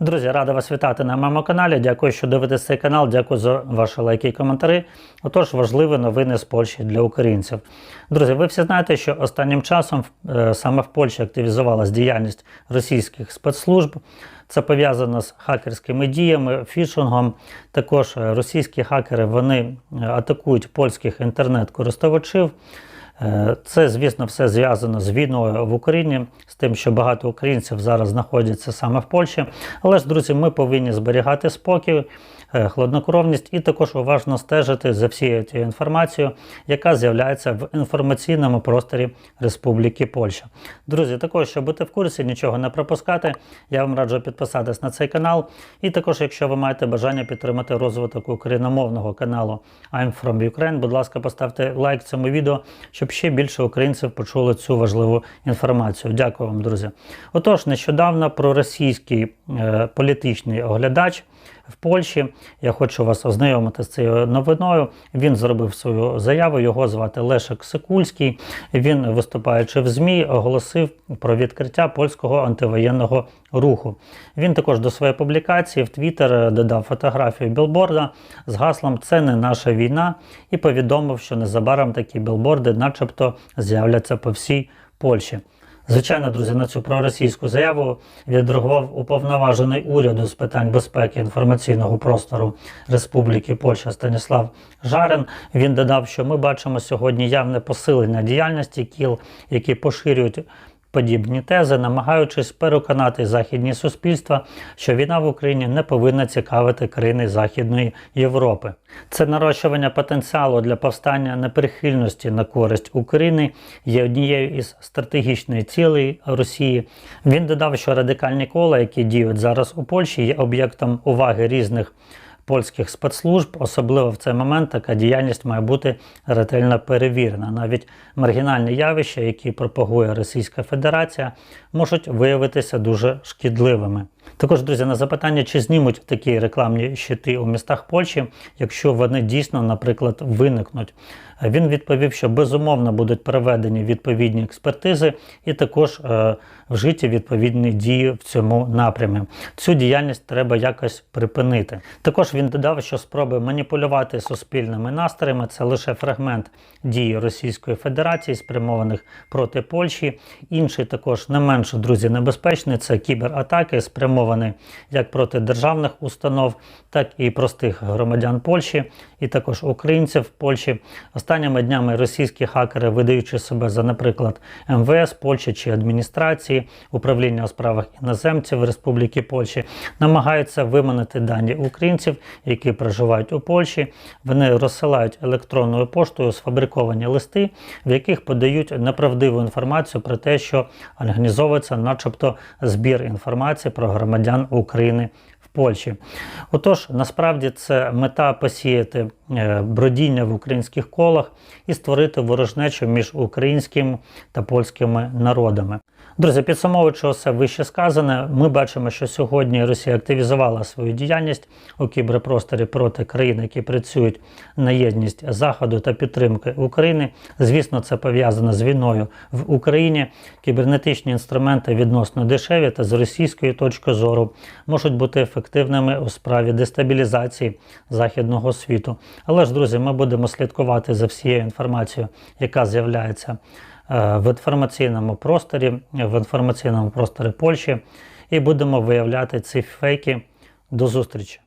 Друзі, рада вас вітати на моєму каналі. Дякую, що дивитесь цей канал. Дякую за ваші лайки і коментарі. Отож, важливі новини з Польщі для українців. Друзі, ви всі знаєте, що останнім часом е, саме в Польщі активізувалась діяльність російських спецслужб. Це пов'язано з хакерськими діями, фішингом. Також російські хакери вони е, атакують польських інтернет-користувачів. Е, Це, звісно, все зв'язано з війною в Україні, з тим, що багато українців зараз знаходяться саме в Польщі. Але ж, друзі, ми повинні зберігати спокій, е, хладнокровність і також уважно стежити за всією тією інформацією, яка з'являється в інформаційному просторі Республіки Польща. Друзі, також, щоб бути в курсі, нічого не пропускати, я вам раджу підписатись на цей канал. І також, якщо ви маєте бажання підтримати розвиток україномовного каналу I'm from Ukraine, будь ласка, поставте лайк цьому відео, щоб ще більше українців почули цю важливу інформацію. Дякую вам, друзі. Отож, нещодавно проросійський е, політичний оглядач в Польщі. Я хочу вас ознайомити з цією новиною. Він зробив свою заяву. Його звати Лешек Сикульський. Він, виступаючи в ЗМІ, оголосив про відкриття польського антивоєнного руху. Він також до своєї публікації в Твіттер додав фотографію білборда з гаслом Це не наша війна і повідомив, що незабаром такі білборди, начебто, з'являться по всій Польщі. Звичайно, друзі, на цю проросійську заяву відреагував уповноважений уряду з питань безпеки інформаційного простору Республіки Польща Станіслав Жарин. Він додав, що ми бачимо сьогодні явне посилення діяльності кіл, які поширюють. Подібні тези, намагаючись переконати західні суспільства, що війна в Україні не повинна цікавити країни Західної Європи. Це нарощування потенціалу для повстання неприхильності на користь України є однією із стратегічних цілей Росії. Він додав, що радикальні кола, які діють зараз у Польщі, є об'єктом уваги різних польських спецслужб, особливо в цей момент така діяльність має бути ретельно перевірена. Навіть маргінальні явища, які пропагує Російська Федерація, можуть виявитися дуже шкідливими. Також, друзі, на запитання, чи знімуть такі рекламні щити у містах Польщі, якщо вони дійсно, наприклад, виникнуть. Він відповів, що безумовно будуть проведені відповідні експертизи і також е, вжиті відповідні дії в цьому напрямі. Цю діяльність треба якось припинити. Також він додав, що спроби маніпулювати суспільними настроями це лише фрагмент дії Російської Федерації, спрямованих проти Польщі. Інший також не менш друзі небезпечний це кібератаки, спрямовані як проти державних установ, так і простих громадян Польщі, і також українців Польщі. Останніми днями російські хакери, видаючи себе за, наприклад, МВС Польщі чи адміністрації, управління у справах іноземців Республіки Польщі, намагаються виманити дані українців, які проживають у Польщі. Вони розсилають електронною поштою сфабриковані листи, в яких подають неправдиву інформацію про те, що організовується, начебто, збір інформації про громадян України. в Польщі. Отож, насправді це мета посіяти е, бродіння в українських колах і створити ворожнечу між українським та польськими народами. Друзі, підсумовуючи все вище сказане, ми бачимо, що сьогодні Росія активізувала свою діяльність у кіберпросторі проти країн, які працюють на єдність Заходу та підтримки України. Звісно, це пов'язано з війною в Україні. Кібернетичні інструменти відносно дешеві та з російської точки зору можуть бути ефективними у справі дестабілізації західного світу. Але ж, друзі, ми будемо слідкувати за всією інформацією, яка з'являється в інформаційному просторі, в інформаційному просторі Польщі, і будемо виявляти ці фейки. До зустрічі!